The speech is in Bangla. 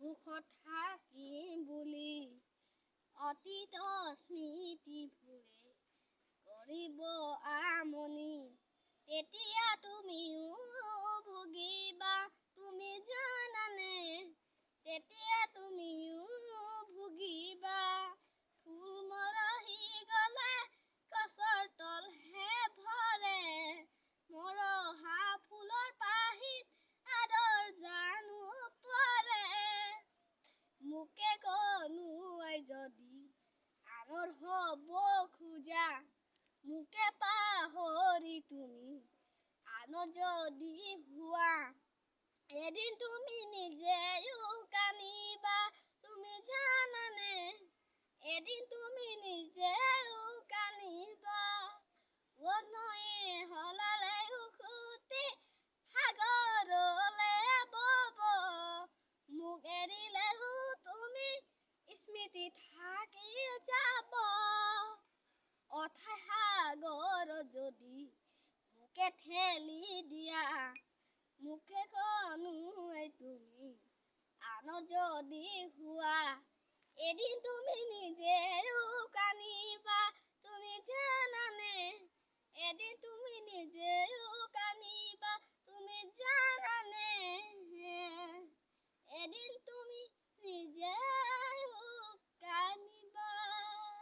সুখত থাকিম বুলি অতীত স্মৃতিবোৰে কৰিব আমনি। তেতিয়া তুমিও ভুগিবা তুমি জানানে? তেতিয়া তুমিও মোকে কনুৱাই যদি আনৰ হ'ব খোজা মোকে পাহৰি তুমি আনৰ যদি হোৱা এদিন তুমি নিজেও কান্দিবা তুমি জানানে এদিন তুমি নিজেও কান্দিবা অ নৈয়ে হলালে উখুতি সাগৰলে বব মোক এৰিলেও তুমি স্মৃতি থাকি যাব। অথাই সাগর যদি মোকে ঠেলি দিয়া মুখে কনুয়ে তুমি আন যদি হোৱা। এদিন তুমি নিজেও কান্দিবা